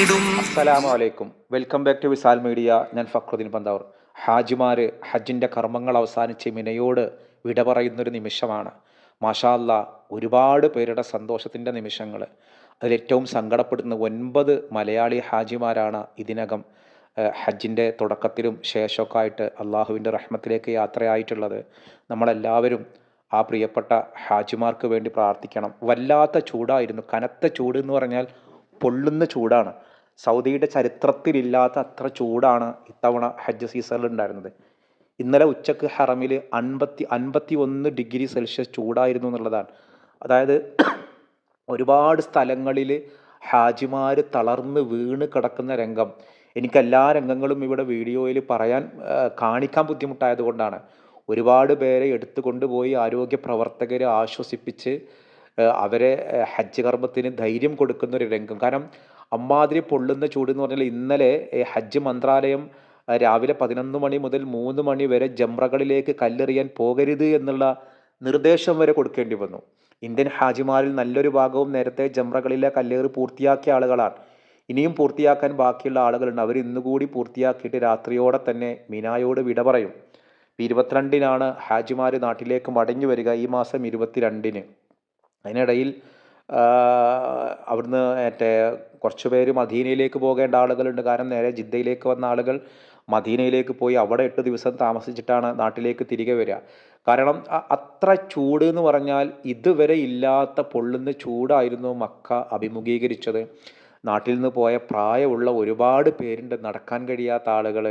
നേടും. അസ്സലാമു അലൈക്കും welcome back to Visal media. ഞാൻ ഫക്രുദ്ദീൻ പന്താവർ. ഹാജിമാർ ഹജ്ജിന്റെ കർമ്മങ്ങൾ അവസാനിച്ച് മിനയോട് വിട പറയുന്നൊരു നിമിഷമാണ്. മാഷാ അല്ലാ ഒരുപാട് പേരുടെ സന്തോഷത്തിന്റെ നിമിഷങ്ങൾ അതിലേറ്റവും സങ്കടപ്പെടുന്ന ഒൻപത് മലയാളി ഹാജിമാരാണ് ഇതിനകം ഹജ്ജിന്റെ തുടക്കത്തിലും ശേഷമൊക്കെ ആയിട്ട് അള്ളാഹുവിന്റെ റഹ്മത്തിലേക്ക് യാത്രയായിട്ടുള്ളത്. നമ്മളെല്ലാവരും ആ പ്രിയപ്പെട്ട ഹാജിമാർക്ക് വേണ്ടി പ്രാർത്ഥിക്കണം. വല്ലാത്ത ചൂടായിരുന്നു. കനത്ത ചൂട് എന്ന് പറഞ്ഞാൽ പൊള്ളുന്ന ചൂടാണ്. സൗദിയുടെ ചരിത്രത്തിലില്ലാത്ത അത്ര ചൂടാണ് ഇത്തവണ ഹജ്ജ് സീസണിൽ ഉണ്ടായിരുന്നത്. ഇന്നലെ ഉച്ചയ്ക്ക് ഹറമിൽ അൻപത്തി അൻപത്തി ഒന്ന് ഡിഗ്രി സെൽഷ്യസ് ചൂടായിരുന്നു എന്നുള്ളതാണ്. അതായത് ഒരുപാട് സ്ഥലങ്ങളിൽ ഹാജിമാർ തളർന്ന് വീണ് കിടക്കുന്ന രംഗം. എനിക്ക് എല്ലാ രംഗങ്ങളും ഇവിടെ വീഡിയോയിൽ പറയാൻ കാണിക്കാൻ ബുദ്ധിമുട്ടായത് കൊണ്ടാണ്. ഒരുപാട് പേരെ എടുത്തു കൊണ്ടുപോയി ആരോഗ്യ പ്രവർത്തകരെ ആശ്വസിപ്പിച്ച് അവരെ ഹജ്ജ് കർമ്മത്തിന് ധൈര്യം കൊടുക്കുന്ന ഒരു രംഗം. കാരണം അമ്മാതിരി പൊള്ളുന്ന ചൂട് എന്ന് പറഞ്ഞാൽ ഇന്നലെ ഹജ്ജ് മന്ത്രാലയം രാവിലെ പതിനൊന്ന് മണി മുതൽ മൂന്ന് മണി വരെ ജംറകളിലേക്ക് കല്ലെറിയാൻ പോകരുത് എന്നുള്ള നിർദ്ദേശം വരെ കൊടുക്കേണ്ടി വന്നു. ഇന്ത്യൻ ഹാജിമാരിൽ നല്ലൊരു ഭാഗവും നേരത്തെ ജംറകളിലെ കല്ലേറ് പൂർത്തിയാക്കിയ ആളുകളാണ്. ഇനിയും പൂർത്തിയാക്കാൻ ബാക്കിയുള്ള ആളുകളുണ്ട്. അവർ ഇന്നുകൂടി പൂർത്തിയാക്കിയിട്ട് രാത്രിയോടെ തന്നെ മിനായോട് വിട പറയും. ഇരുപത്തിരണ്ടിനാണ് ഹാജിമാർ നാട്ടിലേക്ക് മടങ്ങി വരിക ഈ മാസം ഇരുപത്തിരണ്ടിന്. അതിനിടയിൽ അവിടുന്ന് മറ്റേ കുറച്ച് പേര് മദീനയിലേക്ക് പോകേണ്ട ആളുകളുണ്ട്. കാരണം നേരെ ജിദ്ദയിലേക്ക് വന്ന ആളുകൾ മദീനയിലേക്ക് പോയി അവിടെ എട്ട് ദിവസം താമസിച്ചിട്ടാണ് നാട്ടിലേക്ക് തിരികെ വരിക. കാരണം അത്ര ചൂട് എന്ന് പറഞ്ഞാൽ ഇതുവരെ ഇല്ലാത്ത പൊള്ളുന്ന ചൂടായിരുന്നു മക്ക അഭിമുഖീകരിച്ചത്. നാട്ടിൽ നിന്ന് പോയ പ്രായമുള്ള ഒരുപാട് പേരുണ്ട്. നടക്കാൻ കഴിയാത്ത ആളുകൾ.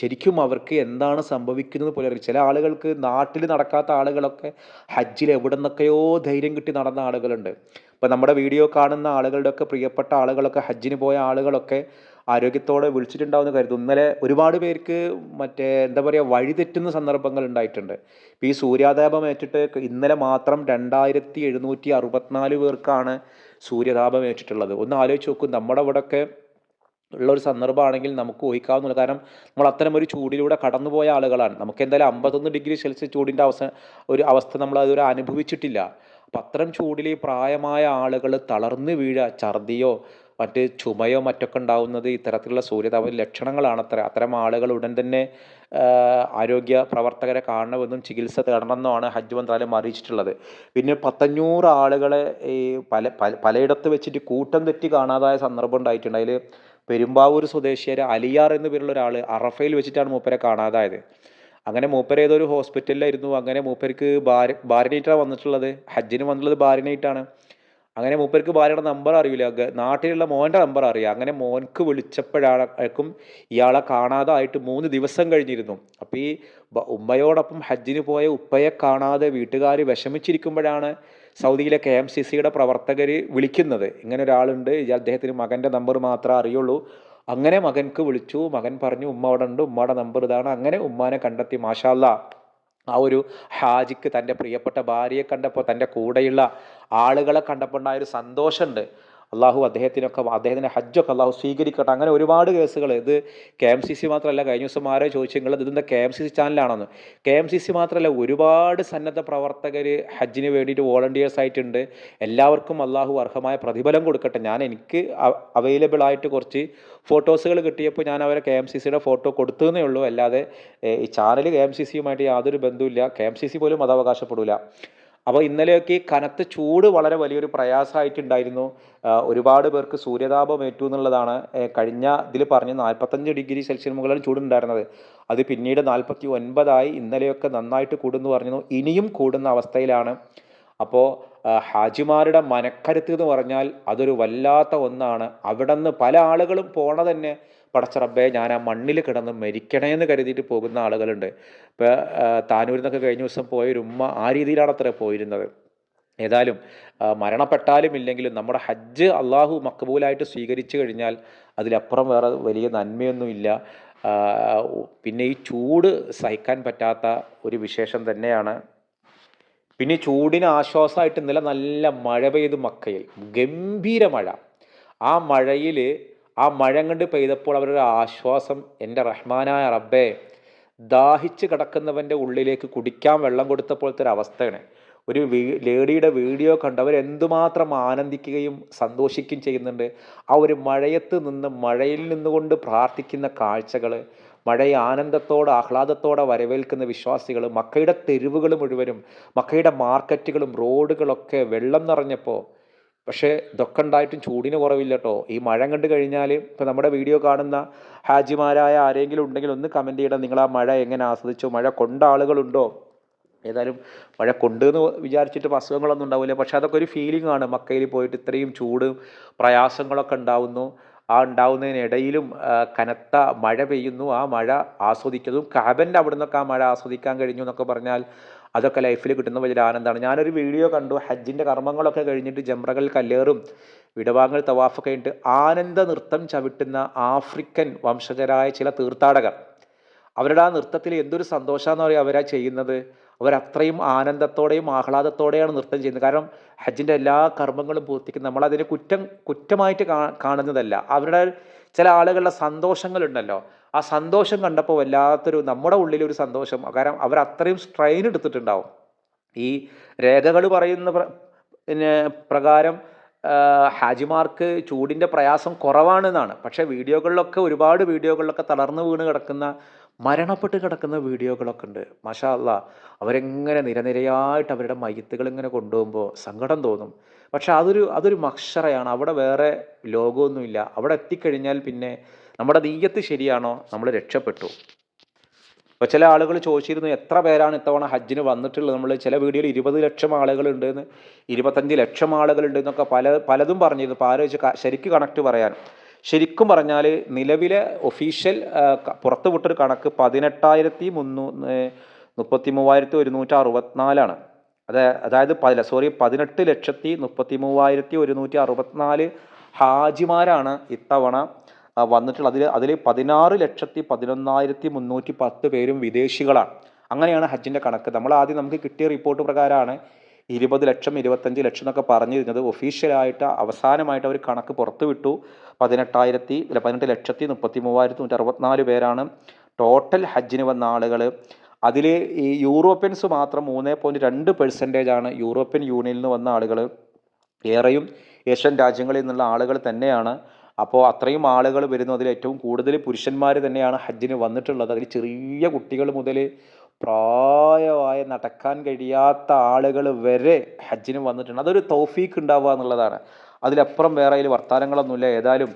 ശരിക്കും അവർക്ക് എന്താണ് സംഭവിക്കുന്നത് പോലെ. ചില ആളുകൾക്ക് നാട്ടിൽ നടക്കാത്ത ആളുകളൊക്കെ ഹജ്ജിൽ എവിടെ നിന്നൊക്കെയോ ധൈര്യം കിട്ടി നടന്ന ആളുകളുണ്ട്. ഇപ്പം നമ്മുടെ വീഡിയോ കാണുന്ന ആളുകളുടെ ഒക്കെ പ്രിയപ്പെട്ട ആളുകളൊക്കെ ഹജ്ജിന് പോയ ആളുകളൊക്കെ ആരോഗ്യത്തോടെ വിളിച്ചിട്ടുണ്ടാവുമെന്ന് കരുതുന്നു. ഇന്നലെ ഒരുപാട് പേർക്ക് മറ്റേ എന്താ പറയുക വഴിതെറ്റുന്ന സന്ദർഭങ്ങൾ ഉണ്ടായിട്ടുണ്ട്. ഇപ്പോൾ ഈ സൂര്യാതാപം ഏറ്റിട്ട് ഇന്നലെ മാത്രം രണ്ടായിരത്തി എഴുന്നൂറ്റി അറുപത്തിനാല് പേർക്കാണ് സൂര്യതാപം ഏറ്റിട്ടുള്ളത്. ഒന്ന് ആലോചിച്ച് നോക്കൂ നമ്മുടെ ഇവിടെയൊക്കെ ഉള്ള ഒരു സന്ദർഭമാണെങ്കിൽ നമുക്ക് ഊഹിക്കാവുന്നില്ല കാരണം നമ്മൾ അത്തരം ഒരു ചൂടിലൂടെ കടന്നുപോയ ആളുകളാണ്. നമുക്ക് എന്തായാലും അമ്പത്തൊന്ന് ഡിഗ്രി സെൽഷ്യസ് ചൂടിന്റെ അവസ്ഥ ഒരു അവസ്ഥ നമ്മൾ അതുവരെ അനുഭവിച്ചിട്ടില്ല. അത്തരം ചൂടിൽ പ്രായമായ ആളുകൾ തളർന്ന് വീഴുക ഛർദിയോ മറ്റ് ചുമയോ മറ്റൊക്കെ ഉണ്ടാവുന്നത് ഇത്തരത്തിലുള്ള സൂര്യതാപ ലക്ഷണങ്ങളാണ് അത്ര അത്തരം ആളുകൾ ഉടൻ തന്നെ ആരോഗ്യ പ്രവർത്തകരെ കാണണമെന്നും ചികിത്സ തേടണമെന്നുമാണ് ഹജ്ജ് മന്ത്രാലയം അറിയിച്ചിട്ടുള്ളത്. പിന്നെ പത്തഞ്ഞൂറ് ആളുകളെ ഈ പല പല പലയിടത്ത് വെച്ചിട്ട് കൂട്ടം തെറ്റി കാണാതായ സന്ദർഭം ഉണ്ടായിട്ടുണ്ട്. അതിൽ പെരുമ്പാവൂർ സ്വദേശിയായ അലിയാർ എന്ന് പേരുള്ള ഒരാൾ അറഫയിൽ വെച്ചിട്ടാണ് മൂപ്പരെ കാണാതായത്. അങ്ങനെ മൂപ്പർ ഏതൊരു ഹോസ്പിറ്റലിലായിരുന്നു. അങ്ങനെ മൂപ്പർക്ക് ഭാര്യ ഭാര്യനായിട്ടാണ് വന്നിട്ടുള്ളത്. ഹജ്ജിന് വന്നിട്ടുള്ളത് ഭാര്യനായിട്ടാണ് അങ്ങനെ മൂപ്പർക്ക് ഭാര്യയുടെ നമ്പർ അറിയില്ല. നാട്ടിലുള്ള മോന്റെ നമ്പർ അറിയാം. അങ്ങനെ മോൻക്ക് വിളിച്ചപ്പോഴാക്കും ഇയാളെ കാണാതായിട്ട് മൂന്ന് ദിവസം കഴിഞ്ഞിരുന്നു. അപ്പോൾ ഈ ഉമ്മയോടൊപ്പം ഹജ്ജിന് പോയ ഉപ്പയെ കാണാതെ വീട്ടുകാർ വിഷമിച്ചിരിക്കുമ്പോഴാണ് സൗദിയിലെ കെ എം സി സിയുടെ പ്രവർത്തകർ വിളിക്കുന്നത്. ഇങ്ങനെ ഒരാളുണ്ട്. അദ്ദേഹത്തിന് മകന്റെ നമ്പർ മാത്രമേ അറിയുള്ളൂ. അങ്ങനെ മകൻക്ക് വിളിച്ചു. മകൻ പറഞ്ഞു ഉമ്മ അവിടെ ഉണ്ട് ഉമ്മയുടെ നമ്പർ ഇതാണ്. അങ്ങനെ ഉമ്മാനെ കണ്ടെത്തി. മാഷാല്ല ആ ഒരു ഹാജിക്ക് തന്റെ പ്രിയപ്പെട്ട ഭാര്യയെ കണ്ടപ്പോൾ തന്റെ കൂടെയുള്ള ആളുകളെ കണ്ടപ്പോൾ ഉണ്ടായ ഒരു സന്തോഷമുണ്ട്. അള്ളാഹു അദ്ദേഹത്തിനൊക്കെ അദ്ദേഹത്തിന്റെ ഹജ്ജൊക്കെ അള്ളാഹു സ്വീകരിക്കട്ടെ. അങ്ങനെ ഒരുപാട് കേസുകൾ. ഇത് കെ എം സി സി മാത്രമല്ല കഴിഞ്ഞ ദിവസം ആരോ ചോദിച്ചെങ്കിൽ ഇതെന്താ കെ എം സി സി ചാനലാണെന്ന്. കെ എം സി സി മാത്രമല്ല ഒരുപാട് സന്നദ്ധ പ്രവർത്തകർ ഹജ്ജിന് വേണ്ടിയിട്ട് വോളണ്ടിയേഴ്സ് ആയിട്ടുണ്ട്. എല്ലാവർക്കും അള്ളാഹു അർഹമായ പ്രതിഫലം കൊടുക്കട്ടെ. ഞാൻ എനിക്ക് അവൈലബിൾ ആയിട്ട് കുറച്ച് ഫോട്ടോസുകൾ കിട്ടിയപ്പോൾ ഞാൻ അവരെ കെ എം സി സിയുടെ ഫോട്ടോ കൊടുത്തതേ ഉള്ളൂ. അല്ലാതെ ഈ ചാനൽ കെ എം സി സിയുമായിട്ട് യാതൊരു ബന്ധവുമില്ല. കെ എം സി സി പോലും അത് അവകാശപ്പെടില്ല അപ്പോൾ ഇന്നലെയൊക്കെ കനത്ത ചൂട് വളരെ വലിയൊരു പ്രയാസമായിട്ടുണ്ടായിരുന്നു. ഒരുപാട് പേർക്ക് സൂര്യതാപം ഏറ്റു എന്നുള്ളതാണ് കഴിഞ്ഞ ഇതിൽ പറഞ്ഞ് നാൽപ്പത്തഞ്ച് ഡിഗ്രി സെൽഷ്യസ് മുകളിലാണ് ചൂടുണ്ടായിരുന്നത്. അത് പിന്നീട് നാൽപ്പത്തി ഒൻപതായി ഇന്നലെയൊക്കെ നന്നായിട്ട് കൂടുന്നു പറഞ്ഞു ഇനിയും കൂടുന്ന അവസ്ഥയിലാണ്. അപ്പോൾ ഹാജിമാരുടെ മനക്കരുത്ത് എന്ന് പറഞ്ഞാൽ അതൊരു വല്ലാത്ത ഒന്നാണ്. അവിടെ നിന്ന് പല ആളുകളും പോണ തന്നെ പടച്ചറബേ ഞാൻ ആ മണ്ണിൽ കിടന്ന് മരിക്കണേ എന്ന് കരുതിയിട്ട് പോകുന്ന ആളുകളുണ്ട്. ഇപ്പോൾ താനൂരിൽ നിന്നൊക്കെ കഴിഞ്ഞ ദിവസം പോയൊരു ഉമ്മ ആ രീതിയിലാണ് അത്ര പോയിരുന്നത്. ഏതായാലും മരണപ്പെട്ടാലും ഇല്ലെങ്കിലും നമ്മുടെ ഹജ്ജ് അള്ളാഹു മക്കബൂലായിട്ട് സ്വീകരിച്ചു കഴിഞ്ഞാൽ അതിലപ്പുറം വേറെ വലിയ നന്മയൊന്നുമില്ല പിന്നെ ഈ ചൂട് സഹിക്കാൻ പറ്റാത്ത ഒരു വിശേഷം തന്നെയാണ്. പിന്നെ ചൂടിന് ആശ്വാസമായിട്ട് ഇന്നലെ നല്ല മഴ പെയ്തു മക്കയിൽ. ഗംഭീര മഴ. ആ മഴയിൽ ആ മഴ കണ്ട് പെയ്തപ്പോൾ അവരൊരു ആശ്വാസം എന്റെ റഹ്മാനായ റബ്ബേ ദാഹിച്ച് കിടക്കുന്നവന്റെ ഉള്ളിലേക്ക് കുടിക്കാൻ വെള്ളം കൊടുത്തപ്പോഴത്തെ ഒരു അവസ്ഥയാണ്. ഒരു ലേഡിയുടെ വീഡിയോ കണ്ടവർ എന്തുമാത്രം ആനന്ദിക്കുകയും സന്തോഷിക്കുകയും ചെയ്യുന്നുണ്ട്. ആ ഒരു മഴയത്ത് നിന്ന് മഴയിൽ നിന്നുകൊണ്ട് പ്രാർത്ഥിക്കുന്ന കാഴ്ചകൾ മഴയെ ആനന്ദത്തോടെ ആഹ്ലാദത്തോടെ വരവേൽക്കുന്ന വിശ്വാസികൾ മക്കയുടെ തെരുവുകൾ മുഴുവനും മക്കയുടെ മാർക്കറ്റുകളും റോഡുകളൊക്കെ വെള്ളം നിറഞ്ഞപ്പോൾ പക്ഷേ ഇതൊക്കെ ഉണ്ടായിട്ടും ചൂടിന് കുറവില്ല കേട്ടോ ഈ മഴ കണ്ടു കഴിഞ്ഞാൽ ഇപ്പോൾ നമ്മുടെ വീഡിയോ കാണുന്ന ഹാജിമാരായ ആരെങ്കിലും ഉണ്ടെങ്കിൽ ഒന്ന് കമന്റ് ചെയ്യണം. നിങ്ങൾ ആ മഴ എങ്ങനെ ആസ്വദിച്ചു? മഴ കൊണ്ട ആളുകളുണ്ടോ? ഏതായാലും മഴ കൊണ്ട് എന്ന് വിചാരിച്ചിട്ട് അസുഖങ്ങളൊന്നും ഉണ്ടാവില്ല. പക്ഷേ അതൊക്കെ ഒരു ഫീലിംഗ് ആണ് മക്കയിൽ പോയിട്ട് ഇത്രയും ചൂട് പ്രയാസങ്ങളൊക്കെ ഉണ്ടാവുന്നു. ആ ഉണ്ടാവുന്നതിനിടയിലും കനത്ത മഴ പെയ്യുന്നു. ആ മഴ ആസ്വദിക്കുന്നതും കാബന്റെ അവിടെ നിന്നൊക്കെ ആ മഴ ആസ്വദിക്കാൻ കഴിഞ്ഞു എന്നൊക്കെ പറഞ്ഞാൽ അതൊക്കെ ലൈഫിൽ കിട്ടുന്ന വലിയൊരു ആനന്ദമാണ് ഞാനൊരു വീഡിയോ കണ്ടു. ഹജ്ജിന്റെ കർമ്മങ്ങളൊക്കെ കഴിഞ്ഞിട്ട് ജംറകൾ കല്ലേറും വിടവാങ്ങൾ തവാഫൊക്കെ കഴിഞ്ഞിട്ട് ആനന്ദ നൃത്തം ചവിട്ടുന്ന ആഫ്രിക്കൻ വംശജരായ ചില തീർത്ഥാടകർ. അവരുടെ ആ നൃത്തത്തിൽ എന്തൊരു സന്തോഷമാണെന്ന് പറയുക അവരാ ചെയ്യുന്നത്? അവരത്രയും ആനന്ദത്തോടെയും ആഹ്ലാദത്തോടെയാണ് നൃത്തം ചെയ്യുന്നത്. കാരണം ഹജ്ജിന്റെ എല്ലാ കർമ്മങ്ങളും പൂർത്തിക്കും. നമ്മളതിനെ കുറ്റം കുറ്റമായിട്ട് കാണുന്നതല്ല. അവരുടെ ചില ആളുകളുടെ സന്തോഷങ്ങളുണ്ടല്ലോ. ആ സന്തോഷം കണ്ടപ്പോൾ വല്ലാത്തൊരു നമ്മുടെ ഉള്ളിലൊരു സന്തോഷം. കാരണം അവർ അത്രയും സ്ട്രെയിൻ എടുത്തിട്ടുണ്ടാവും. ഈ രേഖകൾ പറയുന്ന പ്രകാരം ഹാജിമാർക്ക് ചൂടിന്റെ പ്രയാസം കുറവാണെന്നാണ്. പക്ഷേ വീഡിയോകളിലൊക്കെ ഒരുപാട് വീഡിയോകളിലൊക്കെ തളർന്നു വീണ് കിടക്കുന്ന മരണപ്പെട്ട് കിടക്കുന്ന വീഡിയോകളൊക്കെ ഉണ്ട്. മാഷാ അല്ലാ അവരെങ്ങനെ നിരനിരയായിട്ട് അവരുടെ മയ്യത്തുകൾ ഇങ്ങനെ കൊണ്ടുപോകുമ്പോൾ സങ്കടം തോന്നും. പക്ഷെ അതൊരു അതൊരു മക്ഷറയാണ്. അവിടെ വേറെ ലോകമൊന്നുമില്ല. അവിടെ എത്തിക്കഴിഞ്ഞാൽ പിന്നെ നമ്മുടെ നീയത്ത് ശരിയാണോ? നമ്മൾ രക്ഷപ്പെട്ടു. ഇപ്പോൾ ചില ആളുകൾ ചോദിച്ചിരുന്നു എത്ര പേരാണ് ഇത്തവണ ഹജ്ജിന് വന്നിട്ടുള്ളത്? നമ്മൾ ചില വീഡിയോയിൽ ഇരുപത് ലക്ഷം ആളുകളുണ്ടെന്ന് ഇരുപത്തഞ്ച് ലക്ഷം ആളുകളുണ്ട് എന്നൊക്കെ പല പലതും പറഞ്ഞിരുന്നു. അപ്പോൾ ആലോചിച്ച് ശരിക്ക് കണക്ട് പറയാൻ. ശരിക്കും പറഞ്ഞാൽ നിലവിലെ ഒഫീഷ്യൽ പുറത്തു വിട്ടൊരു കണക്ക് പതിനെട്ടായിരത്തി മുന്നൂ മുപ്പത്തി മൂവായിരത്തി ഒരുന്നൂറ്റി അറുപത്തിനാലാണ് അത് അതായത് പല സോറി പതിനെട്ട് ലക്ഷത്തി മുപ്പത്തി മൂവായിരത്തി ഒരുന്നൂറ്റി അറുപത്തിനാല് ഹാജിമാരാണ് ഇത്തവണ ആ, വന്നിട്ടുള്ളത് അതിൽ അതിൽ പതിനാറ് ലക്ഷത്തി പതിനൊന്നായിരത്തി മുന്നൂറ്റി പത്ത് പേരും വിദേശികളാണ്. അങ്ങനെയാണ് ഹജ്ജിന്റെ കണക്ക്. നമ്മൾ ആദ്യം നമുക്ക് കിട്ടിയ റിപ്പോർട്ട് പ്രകാരമാണ് ഇരുപത് ലക്ഷം ഇരുപത്തഞ്ച് ലക്ഷം എന്നൊക്കെ പറഞ്ഞിരുന്നത്. ഒഫീഷ്യലായിട്ട് അവസാനമായിട്ട് അവർ കണക്ക് പുറത്തുവിട്ടു. പതിനെട്ടായിരത്തി പതിനെട്ട് ലക്ഷത്തി മുപ്പത്തി മൂവായിരത്തി നൂറ്റി അറുപത്തിനാല് പേരാണ് ടോട്ടൽ ഹജ്ജിന് വന്ന ആളുകൾ അതിൽ ഈ യൂറോപ്യൻസ് മാത്രം മൂന്ന് പോയിന്റ് രണ്ട് പെർസെന്റേജ് ആണ് യൂറോപ്യൻ യൂണിയനിൽ നിന്ന് വന്ന ആളുകൾ ഏറെയും ഏഷ്യൻ രാജ്യങ്ങളിൽ നിന്നുള്ള ആളുകൾ തന്നെയാണ്. അപ്പോൾ അത്രയും ആളുകൾ വരുന്നു അതിൽ ഏറ്റവും കൂടുതൽ പുരുഷന്മാർ തന്നെയാണ് ഹജ്ജിന് വന്നിട്ടുള്ളത്. അതിൽ ചെറിയ കുട്ടികൾ മുതൽ പ്രായമായ നടക്കാൻ കഴിയാത്ത ആളുകൾ വരെ ഹജ്ജിന് വന്നിട്ടുണ്ട്. അതൊരു തൗഫീക്ക് ഉണ്ടാവുക എന്നുള്ളതാണ്. അതിലപ്പുറം വേറെ അതിൽ വർത്തമാനങ്ങളൊന്നുമില്ല. ഏതായാലും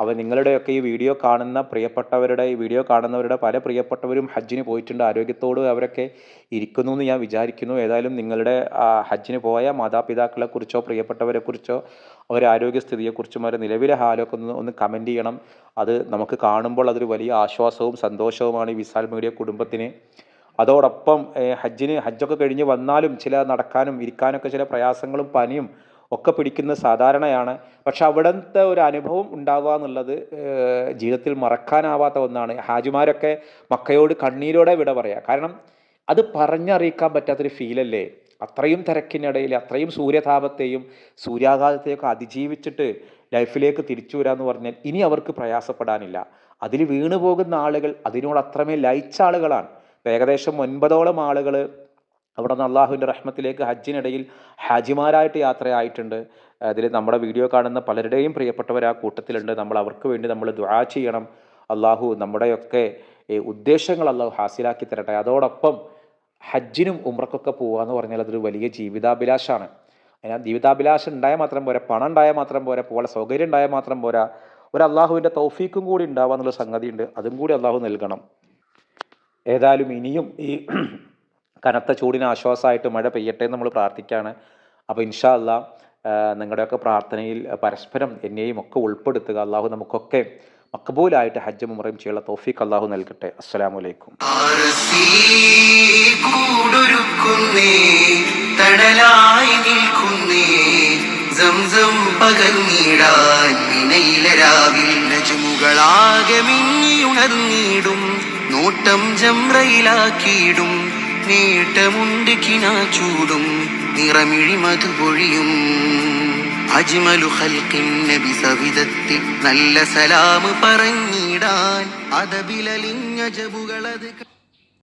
അവ നിങ്ങളുടെയൊക്കെ ഈ വീഡിയോ കാണുന്ന പ്രിയപ്പെട്ടവരുടെ ഈ വീഡിയോ കാണുന്നവരുടെ പല പ്രിയപ്പെട്ടവരും ഹജ്ജിന് പോയിട്ടുണ്ട്. ആരോഗ്യത്തോട് അവരൊക്കെ ഇരിക്കുന്നു എന്ന് ഞാൻ വിചാരിക്കുന്നു. ഏതായാലും നിങ്ങളുടെ ഹജ്ജിന് പോയ മാതാപിതാക്കളെക്കുറിച്ചോ പ്രിയപ്പെട്ടവരെക്കുറിച്ചോ അവരുടെ ആരോഗ്യസ്ഥിതിയെക്കുറിച്ചും അവരുടെ നിലവിലെ ഹാലൊക്കെ ഒന്ന് ഒന്ന് കമന്റ് ചെയ്യണം. അത് നമുക്ക് കാണുമ്പോൾ അതൊരു വലിയ ആശ്വാസവും സന്തോഷവുമാണ് ഈ വിസാൽ മീഡിയ കുടുംബത്തിന്. അതോടൊപ്പം ഹജ്ജിന് ഹജ്ജൊക്കെ കഴിഞ്ഞ് വന്നാലും ചില നടക്കാനും ഇരിക്കാനൊക്കെ ചില പ്രയാസങ്ങളും പനിയും ഒക്കെ പിടിക്കുന്നത് സാധാരണയാണ്. പക്ഷെ അവിടുത്തെ ഒരു അനുഭവം ഉണ്ടാവുക എന്നുള്ളത് ജീവിതത്തിൽ മറക്കാനാവാത്ത ഒന്നാണ്. ഹാജിമാരൊക്കെ മക്കയോട് കണ്ണീരോടെ വിട പറയുക കാരണം അത് പറഞ്ഞറിയിക്കാൻ പറ്റാത്തൊരു ഫീലല്ലേ അത്രയും തിരക്കിനിടയിൽ അത്രയും സൂര്യതാപത്തെയും സൂര്യാഘാതത്തെയൊക്കെ അതിജീവിച്ചിട്ട് ലൈഫിലേക്ക് തിരിച്ചു വരാമെന്ന് പറഞ്ഞാൽ ഇനി അവർക്ക് പ്രയാസപ്പെടാനില്ല. അതിൽ വീണു പോകുന്ന ആളുകൾ അതിനോട് അത്രമേ ലയിച്ച ആളുകളാണ്. ഏകദേശം ഒൻപതോളം ആളുകൾ അവിടെ നിന്ന് അള്ളാഹുവിന്റെ റഹ്മത്തിലേക്ക് ഹജ്ജിനിടയിൽ ഹാജിമാരായിട്ട് യാത്രയായിട്ടുണ്ട്. അതിൽ നമ്മുടെ വീഡിയോ കാണുന്ന പലരുടെയും പ്രിയപ്പെട്ടവർ ആ കൂട്ടത്തിലുണ്ട്. നമ്മൾ അവർക്ക് വേണ്ടി നമ്മൾ ദുആ ചെയ്യണം. അള്ളാഹു നമ്മുടെയൊക്കെ ഉദ്ദേശങ്ങൾ അള്ളാഹു ഹാസിലാക്കി തരട്ടെ. അതോടൊപ്പം ഹജ്ജിനും ഉമ്രക്കൊക്കെ പോകുക എന്ന് പറഞ്ഞാൽ അതൊരു വലിയ ജീവിതാഭിലാഷമാണ് അതിനാൽ ജീവിതാഭിലാഷം ഉണ്ടായാൽ മാത്രം പോരാ പണം ഉണ്ടായാൽ മാത്രം പോരാ പോലെ സൗകര്യം ഉണ്ടായാൽ മാത്രം പോരാ ഒരു അള്ളാഹുവിന്റെ തൗഫീക്കും കൂടി ഉണ്ടാവുക എന്നുള്ള സംഗതിയുണ്ട്. അതും കൂടി അള്ളാഹു നൽകണം. ഏതായാലും ഇനിയും ഈ കനത്ത ചൂടിന് ആശ്വാസമായിട്ട് മഴ പെയ്യട്ടെ എന്ന് നമ്മൾ പ്രാർത്ഥിക്കുകയാണ്. അപ്പോൾ ഇൻഷാ അല്ലാ നിങ്ങളുടെയൊക്കെ പ്രാർത്ഥനയിൽ പരസ്പരം എന്നെയും ഒക്കെ ഉൾപ്പെടുത്തുക. അള്ളാഹു നമുക്കൊക്കെ മക്കബൂലായിട്ട് ഹജ്ജും ഉമറയും ചെയ്യുള്ള തോഫീഖ് അള്ളാഹു നൽകട്ടെ. അസ്സലാമു അലൈക്കും തണലായി നിൽക്കുന്നേ സംസം പകർന്നിടാൻ വിനയിലരാവിൽ നജുമുകളാകെ മിന്നിയുണർന്നിടും നോട്ടം ജംറയിലാക്കിയിടും നേട്ടമുണ്ട് ചൂടും നിറമിഴി മധുപൊഴിയും അജ്മലു ഖൽഖിൻ നബി സവിധത്തിൽ നല്ല സലാം പറഞ്ഞിടാൻ. അതബിലലിഞ്ഞ ജബുകളത്